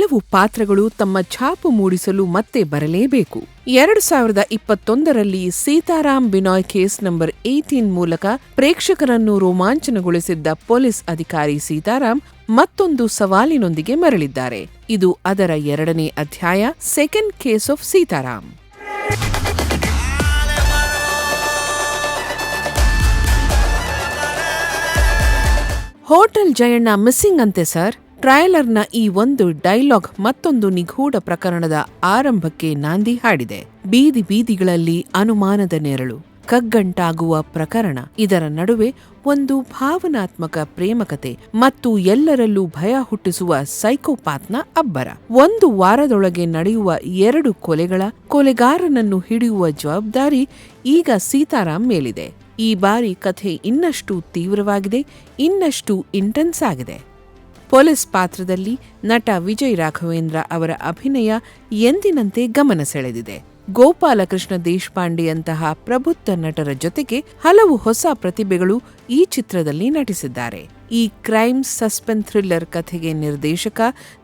ಕೆಲವು ಪಾತ್ರಗಳು ತಮ್ಮ ಛಾಪು ಮೂಡಿಸಲು ಮತ್ತೆ ಬರಲೇಬೇಕು. ಎರಡು ಸಾವಿರದ ಇಪ್ಪತ್ತೊಂದರಲ್ಲಿ Sitaram Binoy case number eighteen ಮೂಲಕ ಪ್ರೇಕ್ಷಕರನ್ನು ರೋಮಾಂಚನಗೊಳಿಸಿದ್ದ ಪೊಲೀಸ್ ಅಧಿಕಾರಿ ಸೀತಾರಾಮ್ ಮತ್ತೊಂದು ಸವಾಲಿನೊಂದಿಗೆ ಮರಳಿದ್ದಾರೆ. ಇದು ಅದರ ಎರಡನೇ ಅಧ್ಯಾಯ second case of Sitaram hotel Jayanna missing ಅಂತೆ ಸರ್? ಟ್ರೈಲರ್ನ ಈ ಒಂದು ಡೈಲಾಗ್ ಮತ್ತೊಂದು ನಿಗೂಢ ಪ್ರಕರಣದ ಆರಂಭಕ್ಕೆ ನಾಂದಿ ಹಾಡಿದೆ. ಬೀದಿ ಬೀದಿಗಳಲ್ಲಿ ಅನುಮಾನದ ನೆರಳು, ಕಗ್ಗಂಟಾಗುವ ಪ್ರಕರಣ, ಇದರ ನಡುವೆ ಒಂದು ಭಾವನಾತ್ಮಕ ಪ್ರೇಮಕತೆ ಮತ್ತು ಎಲ್ಲರಲ್ಲೂ ಭಯ ಹುಟ್ಟಿಸುವ ಸೈಕೋಪಾತ್ನ ಅಬ್ಬರ. ಒಂದು ವಾರದೊಳಗೆ ನಡೆಯುವ ಎರಡು ಕೊಲೆಗಳ ಕೊಲೆಗಾರನನ್ನು ಹಿಡಿಯುವ ಜವಾಬ್ದಾರಿ ಈಗ ಸೀತಾರಾಮ್ ಮೇಲಿದೆ. ಈ ಬಾರಿ ಕಥೆ ಇನ್ನಷ್ಟು ತೀವ್ರವಾಗಿದೆ, ಇನ್ನಷ್ಟು ಇಂಟೆನ್ಸ್ ಆಗಿದೆ. ಪೊಲೀಸ್ ಪಾತ್ರದಲ್ಲಿ ನಟ ವಿಜಯ್ ರಾಘವೇಂದ್ರ ಅವರ ಅಭಿನಯ ಎಂದಿನಂತೆ ಗಮನ ಸೆಳೆದಿದೆ. ಗೋಪಾಲಕೃಷ್ಣ ದೇಶಪಾಂಡೆಯಂತಹ ಪ್ರಬುದ್ಧ ನಟರ ಜೊತೆಗೆ ಹಲವು ಹೊಸ ಪ್ರತಿಭೆಗಳು ಈ ಚಿತ್ರದಲ್ಲಿ ನಟಿಸಿದ್ದಾರೆ. ಈ ಕ್ರೈಮ್ ಸಸ್ಪೆನ್ ಥ್ರಿಲ್ಲರ್ ಕಥೆಗೆ ನಿರ್ದೇಶಕ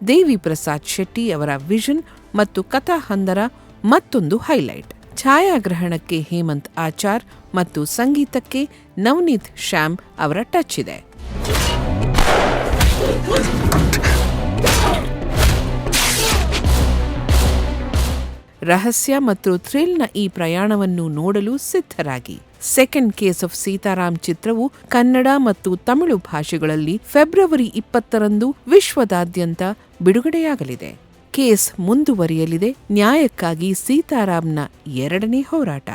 ದೇವಿ ಪ್ರಸಾದ್ ಶೆಟ್ಟಿ ಅವರ ವಿಷನ್ ಮತ್ತು ಕಥಾ ಹಂದರ ಮತ್ತೊಂದು ಹೈಲೈಟ್. ಛಾಯಾಗ್ರಹಣಕ್ಕೆ ಹೇಮಂತ್ ಆಚಾರ್ ಮತ್ತು ಸಂಗೀತಕ್ಕೆ ನವನೀತ್ ಶ್ಯಾಮ್ ಅವರ ಟಚ್ ಇದೆ. ರಹಸ್ಯ ಮತ್ತು ಥ್ರಿಲ್ನ ಈ ಪ್ರಯಾಣವನ್ನು ನೋಡಲು ಸಿದ್ಧರಾಗಿ. ಸೆಕೆಂಡ್ ಕೇಸ್ ಆಫ್ ಸೀತಾರಾಮ್ ಚಿತ್ರವು ಕನ್ನಡ ಮತ್ತು ತಮಿಳು ಭಾಷೆಗಳಲ್ಲಿ ಫೆಬ್ರವರಿ ಇಪ್ಪತ್ತರಂದು ವಿಶ್ವದಾದ್ಯಂತ ಬಿಡುಗಡೆಯಾಗಲಿದೆ. ಕೇಸ್ ಮುಂದುವರಿಯಲಿದೆ, ನ್ಯಾಯಕ್ಕಾಗಿ ಸೀತಾರಾಮ್ನ ಎರಡನೇ ಹೋರಾಟ.